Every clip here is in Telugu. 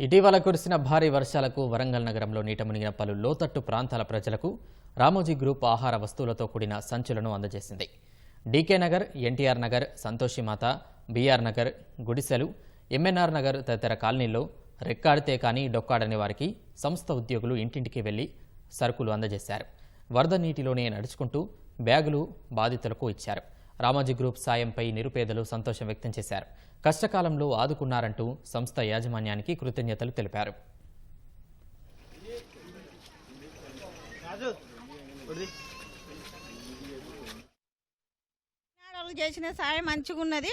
ఇటీవల కురిసిన భారీ వర్షాలకు వరంగల్ నగరంలో నీట మునిగిన పలు లోతట్టు ప్రాంతాల ప్రజలకు రామోజీ గ్రూప్ ఆహార వస్తువులతో కూడిన సంచులను అందజేసింది. డీకే నగర్ ఎన్టీఆర్ నగర్ సంతోషిమాత బీఆర్ నగర్ గుడిసెలు ఎంఎన్ఆర్ నగర్ తదితర కాలనీల్లో రెక్కాడితే కానీ డొక్కాడని వారికి సంస్థ ఉద్యోగులు ఇంటింటికి వెళ్ళి సరుకులు అందజేశారు. వరద నీటిలోనే నడుచుకుంటూ బ్యాగులు బాధితులకు ఇచ్చారు. రామోజీ గ్రూప్ సాయంపై నిరుపేదలు సంతోషం వ్యక్తం చేశారు. కష్టకాలంలో ఆదుకున్నారంటూ సంస్థ యాజమాన్యానికి కృతజ్ఞతలు తెలిపారు. చేసిన సాయం మంచిగా ఉన్నది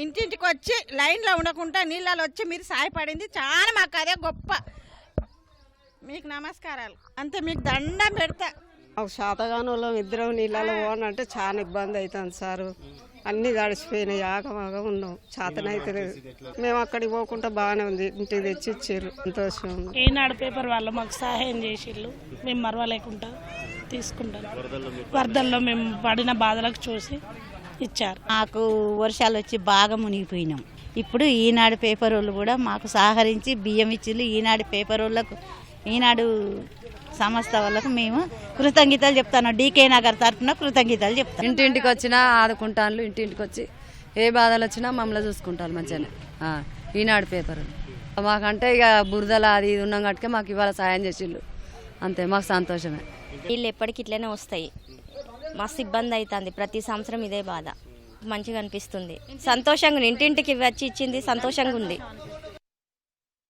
ఇంటింటికి వచ్చి లైన్లో ఉండకుండా నీళ్ళలో వచ్చి మీరు సాయపడింది చాలా మాకు అదే గొప్ప. మీకు నమస్కారాలు. అంతే మీకు దండం పెడతా. మాకు శాతగాని వాళ్ళం ఇద్దరం నీళ్ళలో పోనంటే చాలా ఇబ్బంది అవుతుంది సారు. అన్ని తడిసిపోయినాయి ఆగమాగం ఉన్నాం. చేతనైతే లేదు. మేము అక్కడికి పోకుండా బాగానే ఉంది. ఇంటికి తెచ్చి ఇచ్చారు సంతోషం. ఉంది ఈనాడు పేపర్ వాళ్ళు మాకు సహాయం చేసిళ్ళు. మేము మరవలేకుండా తీసుకుంటాం. వరదల్లో మేము పడిన బాధలకు చూసి ఇచ్చారు. మాకు వర్షాలు వచ్చి బాగా మునిగిపోయినాం. ఇప్పుడు ఈనాడు పేపర్ వాళ్ళు కూడా మాకు సహకరించి బియ్యం ఇచ్చిళ్ళు. ఈనాడు పేపర్ వాళ్ళకు ఈనాడు సంస్థ వాళ్ళకు మేము కృతజ్ఞతలు చెప్తాను. డీకే నగర్ తరఫున కృతజ్ఞతలు చెప్తాను. ఇంటింటికి వచ్చినా ఆదుకుంటాను ఇంటింటికి వచ్చి ఏ బాధలు వచ్చినా మమ్మల్ని చూసుకుంటారు మంచిగానే. ఆ, ఈనాడు పేపర్. మాకంటే ఇక బురదల అది ఇది ఉన్నాం కట్టుకే మాకు ఇవాళ సాయం చేసిళ్ళు. అంతే మాకు సంతోషమే. నీళ్ళు ఎప్పటికి ఇట్లనే వస్తాయి. మస్తు ఇబ్బంది అవుతుంది. ప్రతి సంవత్సరం ఇదే బాధ. మంచిగా అనిపిస్తుంది. సంతోషంగా. ఇంటింటికి వచ్చి ఇచ్చింది సంతోషంగా ఉంది.